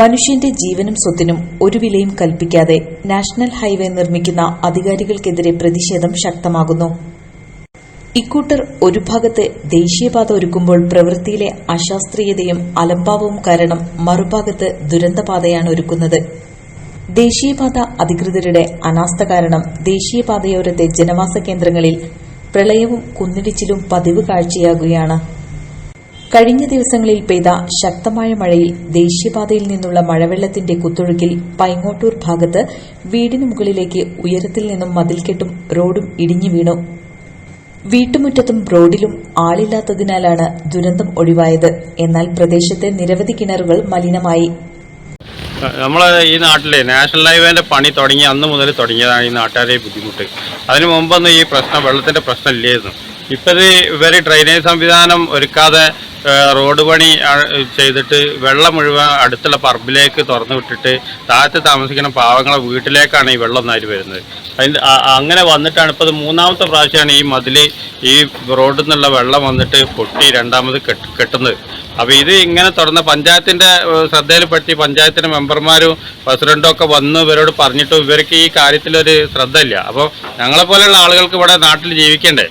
മനുഷ്യന്റെ ജീവനും സ്വത്തിനും ഒരു വിലയും കൽപ്പിക്കാതെ നാഷണൽ ഹൈവേ നിർമ്മിക്കുന്ന അധികാരികൾക്കെതിരെ പ്രതിഷേധം ശക്തമാകുന്നു. ഇക്കൂട്ടർ ഒരു ഭാഗത്ത് ദേശീയപാത ഒരുക്കുമ്പോൾ പ്രവൃത്തിയിലെ അശാസ്ത്രീയതയും അലംഭാവവും കാരണം മറുഭാഗത്ത് ദുരന്തപാതയാണ് ഒരുക്കുന്നത്. ദേശീയപാത അധികൃതരുടെ അനാസ്ഥ കാരണം ദേശീയപാതയോരത്തെ ജനവാസ കേന്ദ്രങ്ങളിൽ പ്രളയവും കുന്നിടിച്ചിലും പതിവ് കാഴ്ചയാകുകയാണ്. കഴിഞ്ഞ ദിവസങ്ങളിൽ പെയ്ത ശക്തമായ മഴയിൽ ദേശീയപാതയിൽ നിന്നുള്ള മഴവെള്ളത്തിന്റെ കുത്തൊഴുക്കിൽ പൈങ്ങോട്ടൂർ ഭാഗത്ത് വീടിന് മുകളിലേക്ക് ഉയരത്തിൽ നിന്നും മതിൽക്കെട്ടും റോഡും ഇടിഞ്ഞു വീണു. വീട്ടുമുറ്റത്തും റോഡിലും ആളില്ലാത്തതിനാലാണ് ദുരന്തം ഒഴിവായത്. എന്നാൽ പ്രദേശത്തെ നിരവധി കിണറുകൾ മലിനമായി. നമ്മളെ ഈ നാട്ടിലെ നാഷണൽ ഹൈവേന്റെ പണി തുടങ്ങി അന്ന് മുതൽ തുടങ്ങിയതാണ് ഈ നാട്ടുകാരെ ബുദ്ധിമുട്ട്. അതിനു മുമ്പൊന്നും ഈ പ്രശ്നം വെള്ളത്തിന്റെ പ്രശ്നം ഇല്ലായിരുന്നു ഇപ്പം ഇത് ഇവർ ഡ്രൈനേജ് സംവിധാനം ഒരുക്കാതെ റോഡ് പണി ചെയ്തിട്ട് വെള്ളം മുഴുവൻ അടുത്തുള്ള പറമ്പിലേക്ക് തുറന്നു വിട്ടിട്ട് താഴത്ത് താമസിക്കുന്ന പാവങ്ങളെ വീട്ടിലേക്കാണ് ഈ വെള്ളം നാരി വരുന്നത് അതിന്റെ അങ്ങനെ വന്നിട്ടാണ് ഇപ്പോൾ മൂന്നാമത്തെ പ്രാവശ്യമാണ് ഈ മതിൽ ഈ റോഡിൽ നിന്നുള്ള വെള്ളം വന്നിട്ട് പൊട്ടി രണ്ടാമത് കെട്ടുന്നത്. അപ്പോൾ ഇത് ഇങ്ങനെ തുറന്ന പഞ്ചായത്തിന്റെ ശ്രദ്ധയിൽപ്പെടുത്തി പഞ്ചായത്തിന്റെ മെമ്പർമാരും പ്രസിഡന്റും ഒക്കെ വന്ന് ഇവരോട് പറഞ്ഞിട്ടും ഇവർക്ക് ഈ കാര്യത്തിലൊരു ശ്രദ്ധ ഇല്ല അപ്പോൾ ഞങ്ങളെപ്പോലെയുള്ള ആളുകൾക്ക് ഇവിടെ നാട്ടിൽ ജീവിക്കണ്ടേ?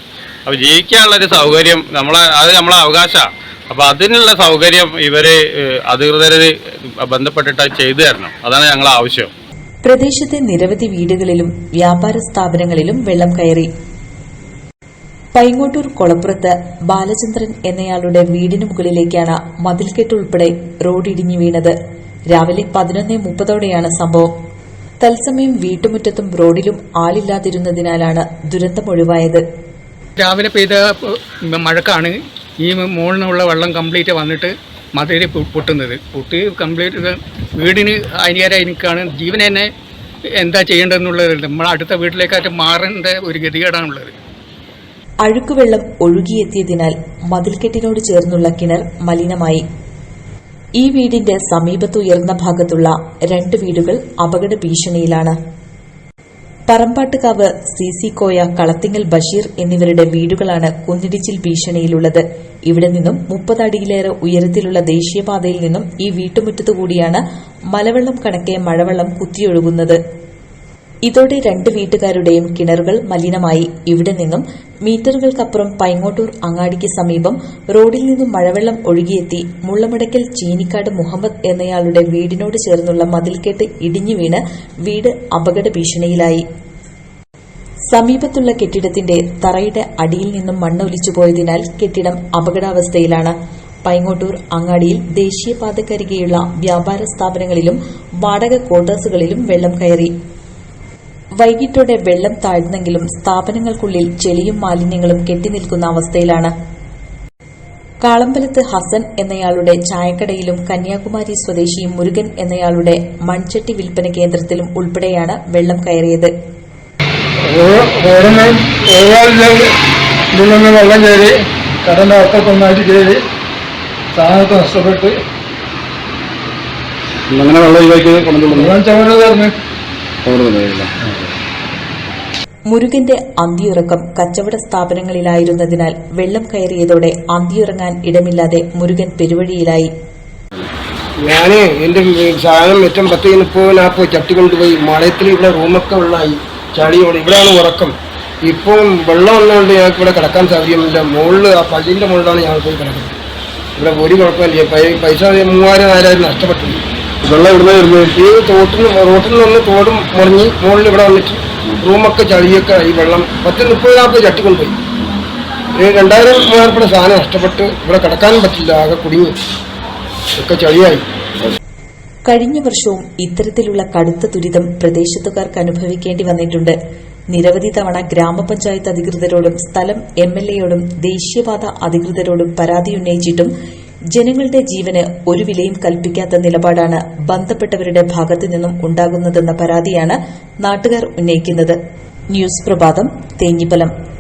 അപ്പോൾ ജീവിക്കാനുള്ള ഒരു സൗകര്യം നമ്മളെ അത് നമ്മളെ അവകാശമാണ് അപ്പോൾ അതിനുള്ള സൗകര്യം ഇവർ അധികൃതർ ബന്ധപ്പെട്ടിട്ട് ചെയ്തു തരണം. അതാണ് ഞങ്ങളെ ആവശ്യം. പ്രദേശത്തെ നിരവധി വീടുകളിലും വ്യാപാര സ്ഥാപനങ്ങളിലും വെള്ളം കയറി. പൈങ്ങോട്ടൂർ കൊളപ്പുറത്ത് ബാലചന്ദ്രൻ എന്നയാളുടെ വീടിന് മുകളിലേക്കാണ് മതിൽക്കെട്ട് ഉൾപ്പെടെ റോഡ് ഇടിഞ്ഞു വീണത്. രാവിലെ പതിനൊന്ന് മുപ്പതോടെയാണ് സംഭവം. തത്സമയം വീട്ടുമുറ്റത്തും റോഡിലും ആളില്ലാതിരുന്നതിനാലാണ് ദുരന്തം ഒഴിവായത്. രാവിലെ പെയ്ത മഴക്കാണ്. ഈ മുകളിലുള്ള വെള്ളം കംപ്ലീറ്റ് വന്നിട്ട് മതിൽ പൊട്ടുന്നത്. പൊട്ടി കംപ്ലീറ്റ് വീടിന് ഹാനികരമായി നിൽക്കുകയാണ് ജീവൻ തന്നെ എന്താ ചെയ്യേണ്ടതെന്നുള്ളത് നമ്മൾ അടുത്ത വീട്ടിലേക്കായിട്ട് മാറേണ്ട ഒരു ഗതികേടാണുള്ളത്. അഴുക്കുവെള്ളം ഒഴുകിയെത്തിയതിനാൽ മതിൽക്കെട്ടിനോട് ചേർന്നുള്ള കിണർ മലിനമായി. ഈ വീടിന്റെ സമീപത്തുയർന്ന ഭാഗത്തുള്ള രണ്ട് വീടുകൾ അപകട ഭീഷണിയിലാണ്. പറമ്പാട്ടുകാവ് സി സി കോയ കളത്തിങ്ങൽ ബഷീർ എന്നിവരുടെ വീടുകളാണ് കുന്നിടിച്ചിൽ ഭീഷണിയിലുള്ളത്. ഇവിടെ നിന്നും മുപ്പത് അടിയിലേറെ ഉയരത്തിലുള്ള ദേശീയപാതയിൽ നിന്നും ഈ വീട്ടുമുറ്റത്തുകൂടിയാണ് മലവെള്ളം കണക്കെ മഴവെള്ളം കുത്തിയൊഴുകുന്നത്. ഇതോടെ രണ്ട് വീട്ടുകാരുടെയും കിണറുകൾ മലിനമായി. ഇവിടെ നിന്നും മീറ്ററുകൾക്കപ്പുറം പൈങ്ങോട്ടൂർ അങ്ങാടിക്ക് സമീപം റോഡിൽ നിന്നും മഴവെള്ളം ഒഴുകിയെത്തി. മുള്ളമടക്കൽ ചീനിക്കാട് മുഹമ്മദ് എന്നയാളുടെ വീടിനോട് ചേർന്നുള്ള മതിൽക്കെട്ട് ഇടിഞ്ഞു വീണ് വീട് അപകട ഭീഷണിയിലായി. സമീപത്തുള്ള കെട്ടിടത്തിന്റെ തറയുടെ അടിയിൽ നിന്നും മണ്ണൊലിച്ചു ഒലിച്ചുപോയതിനാൽ കെട്ടിടം അപകടാവസ്ഥയിലാണ്. പൈങ്ങോട്ടൂർ അങ്ങാടിയിൽ ദേശീയപാതക്കരികെയുള്ള വ്യാപാര സ്ഥാപനങ്ങളിലും വാടക ക്വാർട്ടേഴ്സുകളിലും വെള്ളം കയറി. വൈകിട്ടോടെ വെള്ളം താഴ്ന്നെങ്കിലും സ്ഥാപനങ്ങൾക്കുള്ളിൽ ചെളിയും മാലിന്യങ്ങളും കെട്ടിനിൽക്കുന്ന അവസ്ഥയിലാണ്. കാളമ്പലത്ത് ഹസൻ എന്നയാളുടെ ചായക്കടയിലും കന്യാകുമാരി സ്വദേശി മുരുകൻ എന്നയാളുടെ മൺചട്ടി വിൽപ്പന കേന്ദ്രത്തിലും ഉൾപ്പെടെയാണ് വെള്ളം കയറിയത്. വെള്ളം കയറി ഒന്നായിട്ട് കയറി നഷ്ടപ്പെട്ട്. അങ്ങനെ വെള്ളം ഒഴിവാക്കി കൊണ്ടുവന്നു മുരുകന്റെ അന്തിയുറക്കം കച്ചവട സ്ഥാപനങ്ങളിലായിരുന്നതിനാൽ വെള്ളം കയറിയതോടെ അന്തിയുറങ്ങാൻ ഇടമില്ലാതെ മുരുകൻ പെരുവഴിയിലായി. ഞാനേ എന്റെ സാധനം ഏറ്റവും പത്ത് മുപ്പത് നാൽപ്പത് ചട്ടി കൊണ്ടുപോയി മഴയത്തിൽ ഇവിടെ റൂമൊക്കെ ഉള്ളായി ചളിയോട് ഇവിടെയാണ് ഉറക്കം. ഇപ്പം വെള്ളം വന്നുകൊണ്ട് ഞങ്ങൾക്ക് ഇവിടെ കിടക്കാൻ സൗകര്യമില്ല മുകളിൽ ആ പള്ളിന്റെ മുകളിലാണ് ഞങ്ങൾ പോയി കിടക്കുന്നത്. ഇവിടെ ഒരു കുഴപ്പമില്ല. പൈസ മൂവായിരം നാലായിരം നഷ്ടപ്പെട്ടു. വെള്ളം ഇവിടുന്ന് വരുന്നത്? ഈ തോട്ടിൽ റോട്ടിൽ നിന്ന് തോടും മുറിഞ്ഞ് മുകളിൽ ഇവിടെ വന്നിട്ട് റൂമൊക്കെ ചളിയൊക്കെ ഈ വെള്ളം പത്ത് മുപ്പത് നാൽപ്പത് ചട്ടിക്കൊണ്ടുപോയി ഈ രണ്ടായിരം മൂവായിരം സാധനം നഷ്ടപ്പെട്ട് ഇവിടെ കിടക്കാനും പറ്റില്ല ആകെ കുടുങ്ങി. ഒക്കെ ചളിയായി. കഴിഞ്ഞ വർഷവും ഇത്തരത്തിലുള്ള കടുത്ത ദുരിതം പ്രദേശത്തുകാർക്ക് അനുഭവിക്കേണ്ടി വന്നിട്ടുണ്ട്. നിരവധി തവണ ഗ്രാമപഞ്ചായത്ത് അധികൃതരോടും സ്ഥലം എം എൽ എയോടും ദേശീയപാത അധികൃതരോടും പരാതി ഉന്നയിച്ചിട്ടും ജനങ്ങളുടെ ജീവന് ഒരു വിലയും കൽപ്പിക്കാത്ത നിലപാടാണ് ബന്ധപ്പെട്ടവരുടെ ഭാഗത്തു നിന്നും ഉണ്ടാകുന്നതെന്ന പരാതിയാണ് നാട്ടുകാർ ഉന്നയിക്കുന്നത്. ന്യൂസ് പ്രഭാതം തേഞ്ഞിപ്പലം.